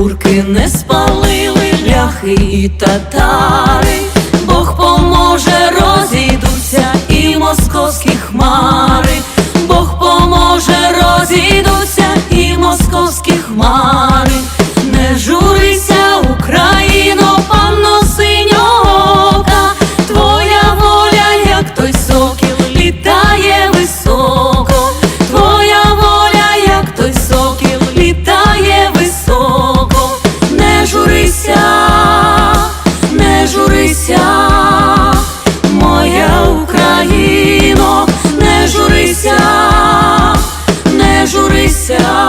турки не спалили ляхи і татари. журися, не журися, моя Україно, не журися, не журися.